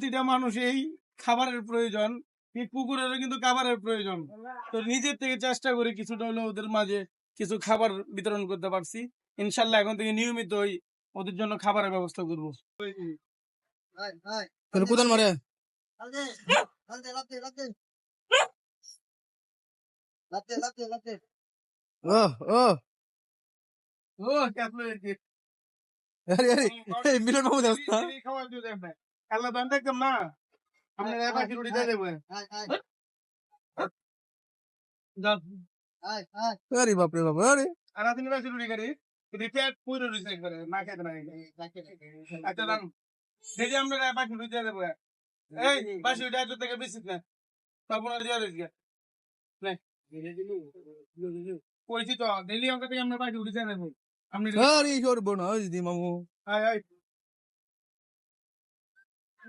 প্রতিটা মানুষ এই খাবারের প্রয়োজন। এই কুকুরেরও কিন্তু খাবারের প্রয়োজন। তো নিজের থেকে চেষ্টা করি কিছুটা হলেও ওদের মাঝে কিছু খাবার বিতরণ করতে পারছি। ইনশাল্লাহ এখন থেকে নিয়মিত ওই ওদের জন্য খাবারের ব্যবস্থা করব। কোদাল মারে। মিলন বাবু দেখ আল্লাহ দান দেখতাম না। আমরা এবার কি রুটি দিয়ে দেবো। আরে বাপ রে বাপ আরে। আর আপনি বাসি রুটি করি। যদি পেট পুরো রুটি করে না খেতে না। আচ্ছা দাম আমরা বাকি রুটি দিয়ে দেবো। এই বাসি রুটি আজ থেকে বেশি না তখন আর দিয়ে রয়েছে। কইছি তো ডেলি অঙ্ক থেকে আমরা বাকি রুটি দিয়ে দেবো। আপনি আরে সরব না মামু। আয় আয়।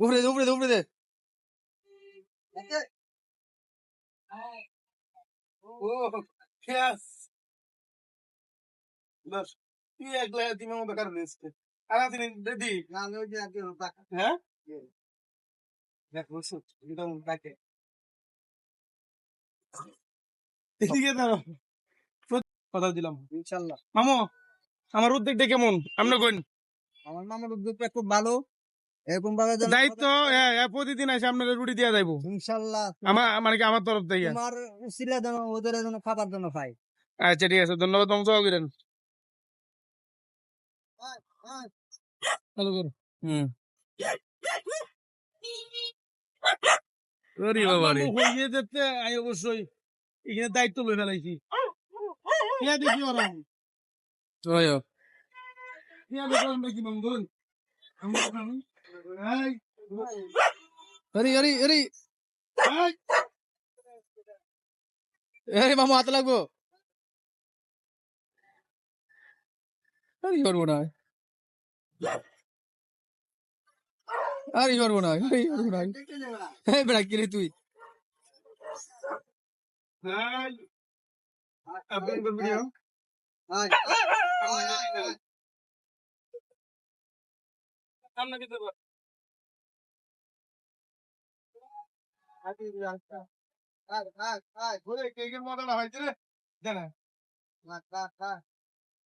উপরে দে উপরে দে উপরে দে কথা দিলাম ইনশাআল্লাহ মামু আমার উদ্যোগটা কেমন আমরা কইন আমার মামার উদ্যোগটা খুব ভালো এরকম ভাবে দায়িত্ব হ্যাঁ, হ্যাঁ, প্রতিদিন আসে আপনাদের রুটি দিয়ে যাইবো। ইনশাআল্লাহ আমার মানে কি আমার তরফ থেকে? তোমার উসিলা যেন ওদের যেন খাবার জন্য পাই আচ্ছা ঠিক আছে ধন্যবাদ তোমাকে সহ করেন। চালু করো হুম। ওরে বাবা রে। হইয়ে যেতে আই অবশ্যই। এখানে দায়িত্ব লই ফেলাইছি। ইয়া দেখি ওরা। ওয় ইয়া দেখো আমরা কি মঙ্গল আমরা এই আরে আরে আরে আরে মামু হাত লাগবো আরে সরব না আরে সরব না আরে সরব না এই বেড়া কি রে তুই এই আপনি ভিডিও সামনে দিতে পার ঘুরে কেকের মজাটা হয়েছে রে। জানা?